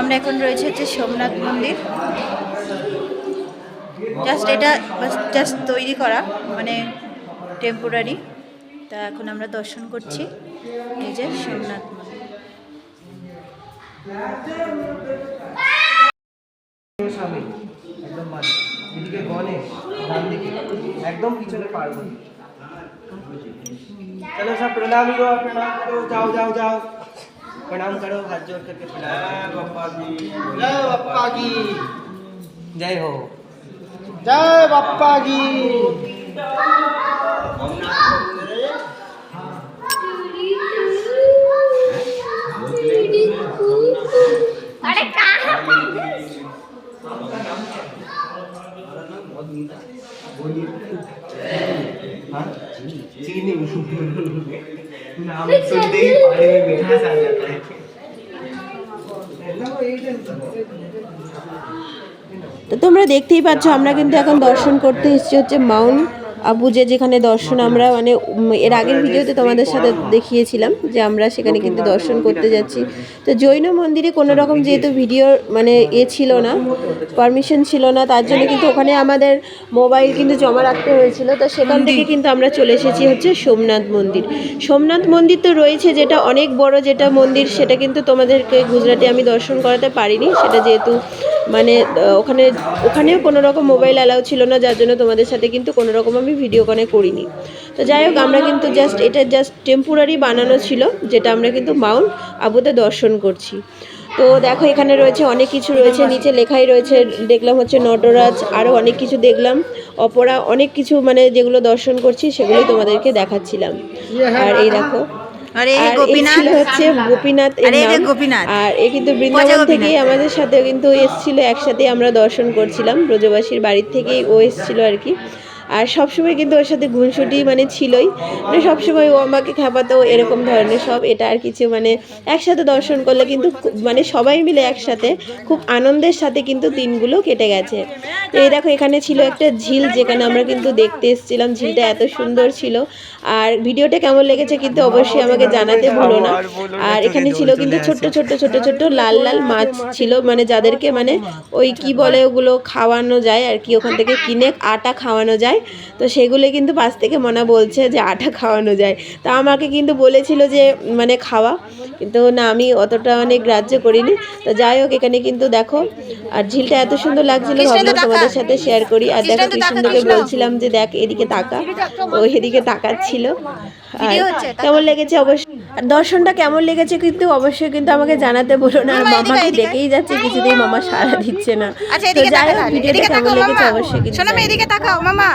আমরা এখন রয়েছে হচ্ছে সোমনাথ মন্দির। জাস্ট এটা জাস্ট তৈরি করা মানে টেম্পোরারি তা এখন আমরা দর্শন করছি এই যে সোমনাথ মন্দির। একদম পিছনে চলো সব প্রণাম যাও যাও যাও। प्रणाम करो हाथ जोड़ करके जय बप्पा की जय हो। जय बप्पा की हाँ? चीनी। नाम सुनते ही पानी में मिठास आ जाता है তো তোমরা দেখতেই পাচ্ছ আমরা কিন্তু এখন দর্শন করতে এসেছি হচ্ছে মাউন্ট আবু যে যেখানে দর্শন আমরা মানে এর আগের ভিডিওতে তোমাদের সাথে দেখিয়েছিলাম যে আমরা সেখানে কিন্তু দর্শন করতে যাচ্ছি। তো জৈন মন্দিরে কোনো রকম যেহেতু ভিডিওর মানে এ ছিল না পারমিশন ছিল না তার জন্য কিন্তু ওখানে আমাদের মোবাইল কিন্তু জমা রাখতে হয়েছিল। তো সেখান থেকে কিন্তু আমরা চলে এসেছি হচ্ছে সোমনাথ মন্দির। সোমনাথ মন্দির তো রয়েছে যেটা অনেক বড় যেটা মন্দির সেটা কিন্তু তোমাদেরকে গুজরাটে আমি দর্শন করাতে পারিনি। সেটা যেহেতু মানে ওখানে, ওখানেও কোনো রকম মোবাইল অ্যালাউ ছিল না, যার জন্য তোমাদের সাথে কিন্তু কোনো রকম আমি ভিডিও কনে করিনি। তো যাই হোক, আমরা কিন্তু জাস্ট এটা জাস্ট টেম্পোরারি বানানো ছিল, যেটা আমরা কিন্তু মাউন্ট আবুতে দর্শন করছি। তো দেখো, এখানে রয়েছে অনেক কিছু রয়েছে, নিচে লেখাই রয়েছে, দেখলাম হচ্ছে নটরাজ আরও অনেক কিছু দেখলাম, অপরা, অনেক কিছু মানে যেগুলো দর্শন করছি, সেগুলোই তোমাদেরকে দেখাচ্ছিলাম। আর এই দেখো আর এই গোপীনাথ হচ্ছে গোপীনাথ আর। গোপীনাথ। এ কিন্তু বৃন্দাবন আমাদের সাথে কিন্তু এসেছিল একসাথে আমরা দর্শন করছিলাম ব্রজবাসীর বাড়ির থেকেই ও এসেছিল আর কি আর সবসময় কিন্তু ওর সাথে ঘুনসুটি মানে ছিলই। মানে সবসময় ও আমাকে খাপাতো এরকম ধরনের সব এটা আর কিছু মানে একসাথে দর্শন করলে কিন্তু মানে সবাই মিলে একসাথে খুব আনন্দের সাথে কিন্তু দিনগুলো কেটে গেছে। তো এই দেখো এখানে ছিল একটা ঝিল যেখানে আমরা কিন্তু দেখতে এসেছিলাম। ঝিলটা এত সুন্দর ছিল। আর ভিডিওটা কেমন লেগেছে কিন্তু অবশ্যই আমাকে জানাতে ভুলো না। আর এখানে ছিল কিন্তু ছোট্ট ছোট্ট ছোট ছোট লাল লাল মাছ ছিল। মানে যাদেরকে মানে ওই কি বলে ওগুলো খাওয়ানো যায় আর কি, ওখান থেকে কিনে আটা খাওয়ানো যায়। তো সেগুলো কিন্তু পাশ থেকে মনা বলছে যে আটা খাওয়ানো যায়। তা আমাকে কিন্তু বলেছিল যে মানে খাওয়া। কিন্তু না আমি অতটা অনেক গ্রাহ্য করিনি। তো যাই হোক এখানে কিন্তু দেখো আর ঝিলটা এত সুন্দর লাগছিল ভাবলাম তোমাদের সাথে শেয়ার করি। আর দেখো কৃষ্ণকে বলছিলাম যে দেখ এদিকে তাকা। ও এদিকে তাকাচ্ছিল। ভিডিও হচ্ছে, তাকাও। কেমন লেগেছে? অবশ্যই। আর দর্শনটা কেমন লেগেছে কিন্তু অবশ্যই কিন্তু আমাকে জানাতে বলো না। মামাকে দেখেই যাচ্ছে কিছুতেই মামা সারা দিচ্ছে না। আচ্ছা তো যাই হোক ভিডিওটা কেমন লেগেছে অবশ্যই কিন্তু এদিকে তাকাও মামা।